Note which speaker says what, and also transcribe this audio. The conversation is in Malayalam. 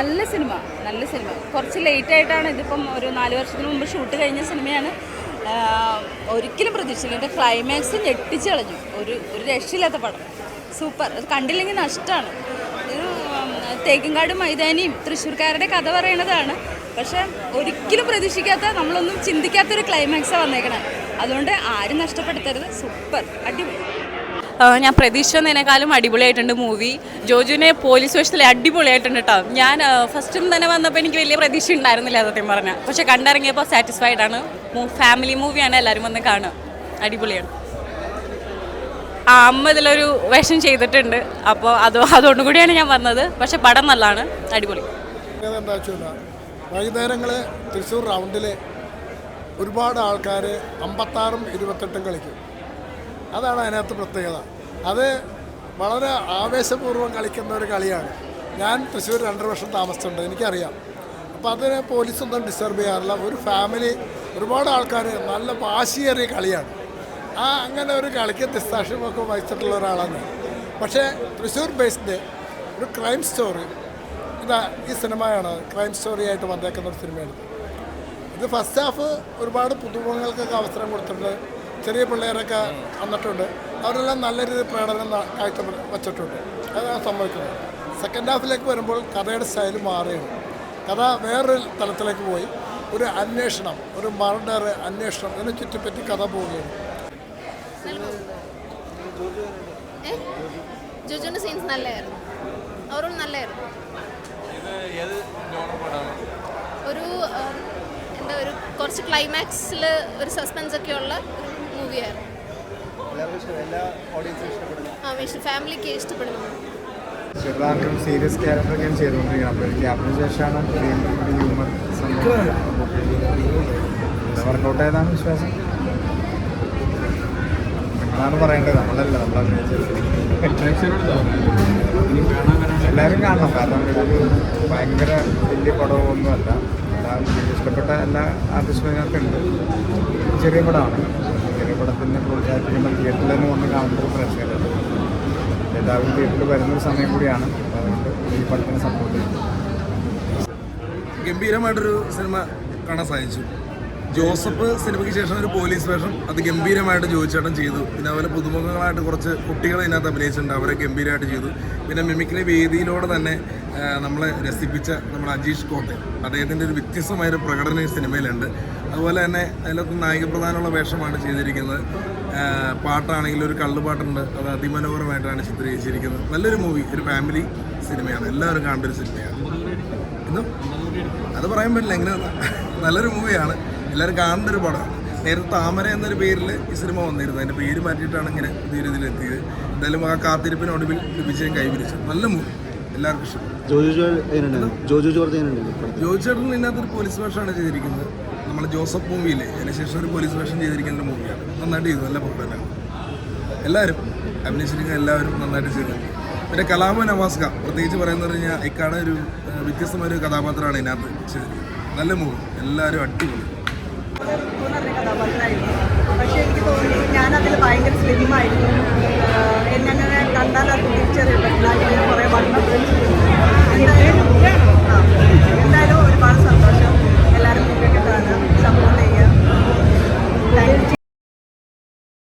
Speaker 1: നല്ല സിനിമ നല്ല സിനിമ. കുറച്ച് ലേറ്റ് ആയിട്ടാണ് ഇതിപ്പം ഒരു നാല് വർഷത്തിന് മുമ്പ് ഷൂട്ട് കഴിഞ്ഞ സിനിമയാണ്. ഒരിക്കലും പ്രതീക്ഷിച്ചില്ല. എന്റെ ക്ലൈമാക്സ് ഞെട്ടിച്ച് കളഞ്ഞു. ഒരു ഒരു രക്ഷയില്ലാത്ത പടം. സൂപ്പർ കണ്ടില്ലെങ്കിൽ നഷ്ടമാണ് ഒരു തേക്കിൻകാട് മൈതാനിയും തൃശ്ശൂർക്കാരുടെ കഥ പറയണതാണ്. പക്ഷേ ഒരിക്കലും പ്രതീക്ഷിക്കാത്ത നമ്മളൊന്നും ചിന്തിക്കാത്തൊരു ക്ലൈമാക്സാണ് വന്നേക്കണേ. അതുകൊണ്ട് ആരും നഷ്ടപ്പെടുത്തരുത്. സൂപ്പർ അടിപൊളി.
Speaker 2: ഞാൻ പ്രതീക്ഷിച്ചതിനേക്കാളും അടിപൊളിയായിട്ടുണ്ട് മൂവി ജോജുവിനെ പോലീസ് സ്റ്റേഷനിൽ അടിപൊളിയായിട്ടുണ്ട് കേട്ടോ ഞാൻ ഫസ്റ്റും തന്നെ വന്നപ്പോൾ എനിക്ക് വലിയ പ്രതീക്ഷ ഉണ്ടായിരുന്നില്ല സത്യം പറഞ്ഞാൽ പക്ഷെ കണ്ടിറങ്ങിയപ്പോൾ സാറ്റിസ്ഫൈഡ് ആണ്. ഫാമിലി മൂവിയാണ് എല്ലാവരും വന്ന് കാണുക. അടിപൊളിയാണ്. ആ അമ്മ ഇതിലൊരു വേഷം ചെയ്തിട്ടുണ്ട്. അപ്പോൾ അത് അതുകൊണ്ട് കൂടിയാണ് ഞാൻ വന്നത്. പക്ഷെ പടം നല്ലതാണ്. അടിപൊളി.
Speaker 3: വൈകുന്നേരങ്ങൾ തൃശ്ശൂർ റൗണ്ടിൽ ഒരുപാട് ആൾക്കാർ അമ്പത്താറും ഇരുപത്തെട്ടും കളിക്കും. അതാണ് അതിനകത്ത് പ്രത്യേകത. അത് വളരെ ആവേശപൂർവം കളിക്കുന്ന ഒരു കളിയാണ്. ഞാൻ തൃശ്ശൂർ രണ്ടര വർഷം താമസിച്ചിട്ടുണ്ട് എനിക്കറിയാം. അപ്പോൾ അതിനെ പോലീസൊന്നും ഡിസ്റ്റർബ് ചെയ്യാറില്ല. ഒരു ഫാമിലി ഒരുപാട് ആൾക്കാർ നല്ല വാശിയേറിയ കളിയാണ്. ആ അങ്ങനെ ഒരു കളിക്ക് ദിസ്താക്ഷ്യമൊക്കെ വഹിച്ചിട്ടുള്ള ഒരാളാണ് പക്ഷേ തൃശ്ശൂർ ബേസ്ഡ് ഒരു ക്രൈം സ്റ്റോറി ഇതാ ഈ സിനിമയാണ് ക്രൈം സ്റ്റോറി ആയിട്ട് വന്നേക്കുന്ന ഒരു സിനിമയാണ്. ഇത് ഫസ്റ്റ് ഹാഫ് ഒരുപാട് പുതുമുഖങ്ങൾക്കൊക്കെ അവസരം കൊടുത്തിട്ടുണ്ട്. ചെറിയ പിള്ളേരൊക്കെ വന്നിട്ടുണ്ട്. അവരെല്ലാം നല്ല രീതിയിൽ പ്രകടനം കാഴ്ച വച്ചിട്ടുണ്ട്. അതാണ് സംഭവിക്കുന്നത് സെക്കൻഡ് ഹാഫിലേക്ക് വരുമ്പോൾ കഥയുടെ സ്റ്റൈൽ മാറുകയാണ്. കഥ വേറൊരു തലത്തിലേക്ക് പോയി. ഒരു അന്വേഷണം ഒരു മർഡർ അന്വേഷണം ഇതിനെ ചുറ്റിപ്പറ്റി കഥ പോവുകയാണ്.
Speaker 4: സീൻസ് ഒരു എന്താ ഒരു കുറച്ച് ക്ലൈമാക്സിൽ ഒരു സസ്പെൻസ് ഒക്കെ ഉള്ള ഒരു മൂവിയായിരുന്നു ആ വിഷു ഫാമിലിക്ക് ഇഷ്ടപ്പെടുന്നു.
Speaker 5: ചെറുതായിട്ടും സീരിയസ് ചെയ്തുകൊണ്ടിരിക്കുന്നത് അപ്പോൾ എനിക്ക് ഗ്യാപ്പിന് ശേഷമാണ് ഹ്യൂമർ സംഭവം. വർക്കൗട്ട് ആയതാണ് വിശ്വാസം. നിങ്ങളാണ് പറയേണ്ടത്. നമ്മളല്ല നമ്മൾ എല്ലാവരും കാണണം. കാരണം ഇതൊരു ഭയങ്കര വലിയ പടമൊന്നുമല്ല. എല്ലാവരും ഇഷ്ടപ്പെട്ട എല്ലാ ആർട്ടിസ്റ്റുകൾക്കും ഉണ്ട്. ചെറിയ പടമാണ്. പടത്തിനെ പ്രോത്സാഹിപ്പിക്കുമ്പോൾ തിയേറ്ററിൽ തന്നെ വന്ന് കാണുമ്പോൾ പ്രേക്ഷകരുണ്ട് എല്ലാവരും തിയേറ്ററിൽ വരുന്നൊരു സമയം കൂടിയാണ് അതുകൊണ്ട് ഈ പടത്തിനെ സപ്പോർട്ട് ചെയ്യുന്നത്.
Speaker 6: ഗംഭീരമായിട്ടൊരു സിനിമ കാണാൻ സാധിച്ചു. ജോസഫ് സിനിമയ്ക്ക് ശേഷം ഒരു പോലീസ് വേഷം അത് ഗംഭീരമായിട്ട് ജോയിച്ചേട്ടൻ ചെയ്തു. പിന്നെ അതുപോലെ പുതുമുഖങ്ങളായിട്ട് കുറച്ച് കുട്ടികളെ ഇതിനകത്ത് അഭിനയിച്ചിട്ടുണ്ട്. അവരെ ഗംഭീരമായിട്ട് ചെയ്തു. പിന്നെ മിമിക്രി വേദിയിലൂടെ തന്നെ നമ്മളെ രസിപ്പിച്ച നമ്മുടെ അജീഷ് കോട്ടെ അദ്ദേഹത്തിന്റെ ഒരു വ്യത്യസ്തമായൊരു പ്രകടനം ഈ സിനിമയിലുണ്ട്. അതുപോലെ തന്നെ അതിലൊക്കെ നായിക പ്രധാനമുള്ള വേഷമാണ് ചെയ്തിരിക്കുന്നത്. പാട്ടാണെങ്കിലും ഒരു കള്ളുപാട്ടുണ്ട്. അത് അതിമനോഹരമായിട്ടാണ് ചിത്രീകരിച്ചിരിക്കുന്നത്. നല്ലൊരു മൂവി ഒരു ഫാമിലി സിനിമയാണ്. എല്ലാവരും കാണേണ്ട ഒരു സിനിമയാണ്. അത് പറയാൻ പറ്റില്ല. എങ്ങനെ നല്ലൊരു മൂവിയാണ്. എല്ലാവരും കാണേണ്ട ഒരു പടമാണ് നേരത്തെ താമര എന്നൊരു പേരിൽ ഈ സിനിമ വന്നിരുന്നു. അതിന്റെ പേര് മാറ്റിയിട്ടാണ് ഇങ്ങനെ പുതിയ രീതിയിൽ എത്തിയത്. എന്തായാലും ആ കാത്തിരിപ്പിനൊടുവിൽ വിജയം കൈവരിച്ചു. നല്ല മൂവി. എല്ലാവർക്കും ഇഷ്ടം.
Speaker 7: ജോജു ജോർജ് ജോജു
Speaker 6: ചേട്ടൻ ഇതിനകത്ത് ഒരു പോലീസ് വേഷമാണ് ചെയ്തിരിക്കുന്നത്. നമ്മൾ ജോസഫ് മൂവിയില്ലേ അതിനുശേഷം ഒരു പോലീസ് വേഷം ചെയ്തിരിക്കുന്ന ഒരു മൂവിയാണ്. നന്നായിട്ട് ചെയ്തു. നല്ല പ്രകടനമാണ് എല്ലാവരും അഭിനയിച്ചിരിക്കുന്ന എല്ലാവരും നന്നായിട്ട് ചെയ്തു. പിന്നെ കലാമ നവാസ്ക. പ്രത്യേകിച്ച് പറയുന്നത് കഴിഞ്ഞാൽ ഇക്കാടെ ഒരു വ്യത്യസ്തമായ ഒരു കഥാപാത്രമാണ് ഇതിനകത്ത് ചെയ്തിരിക്കുന്നത്. നല്ല മൂവി. എല്ലാവരും അടിപൊളി.
Speaker 8: പറഞ്ഞ എനിക്ക് തോന്നുന്നു ഞാൻ അതിൽ ഭയങ്കര സ്ലിമായിരുന്നു. എന്നെ അങ്ങനെ കണ്ടാൽ അത് തിരിച്ചറിയപ്പെട്ടില്ല